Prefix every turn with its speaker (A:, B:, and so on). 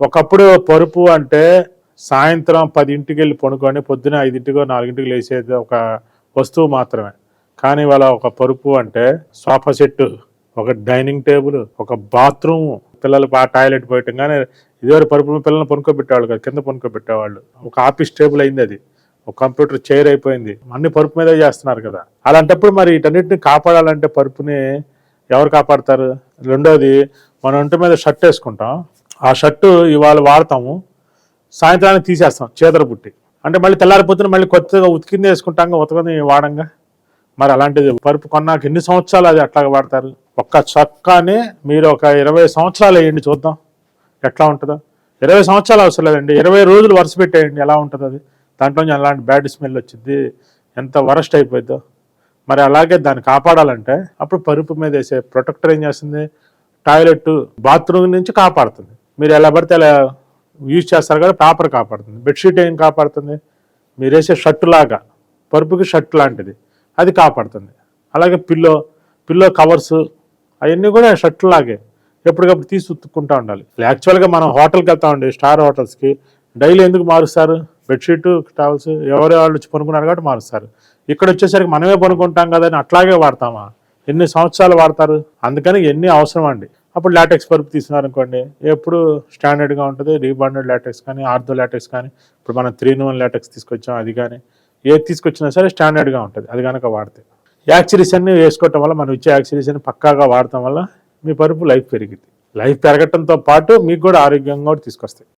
A: ఒకప్పుడు పరుపు అంటే సాయంత్రం పదింటికి వెళ్ళి పనుకొని పొద్దున ఐదింటికో నాలుగింటికి లేచేది ఒక వస్తువు మాత్రమే. కానీ వాళ్ళ ఒక పరుపు అంటే సోఫా సెట్టు ఒక డైనింగ్ టేబుల్ ఒక బాత్రూమ్. పిల్లలు ఆ టాయిలెట్ పోయటం కానీ ఇదివరకు పరుపు పిల్లల్ని పనుకోబెట్టేవాళ్ళు కదా కింద పనుకోబెట్టేవాళ్ళు. ఒక ఆఫీస్ టేబుల్ అయింది అది. ఒక కంప్యూటర్ చైర్ అయిపోయింది. అన్ని పరుపు మీదే చేస్తున్నారు కదా. అలాంటప్పుడు మరి వీటన్నిటిని కాపాడాలంటే పరుపుని ఎవరు కాపాడతారు? రెండోది మనం ఒంటి మీద షర్ట్ వేసుకుంటాం. ఆ షర్టు ఇవాళ వాడతాము సాయంత్రానికి తీసేస్తాం చేతర పుట్టి అంటే మళ్ళీ తెల్లారిపోతున్న మళ్ళీ కొత్తగా ఉతికింది వేసుకుంటాం ఉతకని వాడంగా. మరి అలాంటిది పరుపు కొన్నాక ఎన్ని సంవత్సరాలు అది అట్లాగా వాడతారు? ఒక్క చొక్కానే మీరు ఒక ఇరవై సంవత్సరాలు వేయండి చూద్దాం ఎట్లా ఉంటుందో. ఇరవై సంవత్సరాలు అవసరం లేదండి ఇరవై రోజులు వరుస పెట్టేయండి ఎలా ఉంటుంది అది. దాంట్లో నుంచి అలాంటి బ్యాడ్ స్మెల్ వచ్చింది ఎంత వరస్ట్ అయిపోద్దో మరి అలాగే దాన్ని కాపాడాలంటే అప్పుడు పరుపు మీద వేసే ప్రొటెక్టర్ ఏం చేస్తుంది? టాయిలెట్ బాత్రూమ్ నుంచి కాపాడుతుంది. మీరు ఎలా పడితే అలా యూజ్ చేస్తారు కదా పేపర్ కాపాడుతుంది. బెడ్షీట్ ఏం కాపాడుతుంది? మీరు వేసే షర్టు లాగా పరుపుకి షర్ట్ లాంటిది అది కాపాడుతుంది. అలాగే పిల్లో పిల్లో కవర్స్ అవన్నీ కూడా షర్ట్ లాగే ఎప్పటికప్పుడు తీసి ఉత్తుక్కుంటూ ఉండాలి. యాక్చువల్గా మనం హోటల్కి వెళ్తామండి స్టార్ హోటల్స్కి డైలీ ఎందుకు మారుస్తారు? బెడ్షీట్ టవల్స్ ఎవరు వాళ్ళు వచ్చి పనుకున్నారు కాబట్టి మారుస్తారు. ఇక్కడ వచ్చేసరికి మనమే పనుకుంటాం కదా అని అట్లాగే వాడతామా? ఎన్ని సంవత్సరాలు వాడతారు? అందుకని ఎన్ని అవసరం అండి అప్పుడు లాటెక్స్ పరుపు తీసుకున్నారనుకోండి ఎప్పుడు స్టాండర్డ్గా ఉంటుంది రీబాండెడ్ లాటెక్స్ కానీ ఆర్థో లాటెక్స్ కానీ ఇప్పుడు మనం త్రీ వన్ లాటెక్స్ తీసుకొచ్చాం అది కానీ ఏది తీసుకొచ్చినా సరే స్టాండర్డ్గా ఉంటుంది అది కనుక వాడితే. యాక్సిరీస్ అన్ని వేసుకోవటం వల్ల మనం ఇచ్చే యాక్సిరీస్ అన్ని పక్కాగా వాడటం వల్ల మీ పరుపు లైఫ్ పెరిగింది లైఫ్ పెరగటంతో పాటు మీకు కూడా ఆరోగ్యంగా కూడా తీసుకొస్తాయి.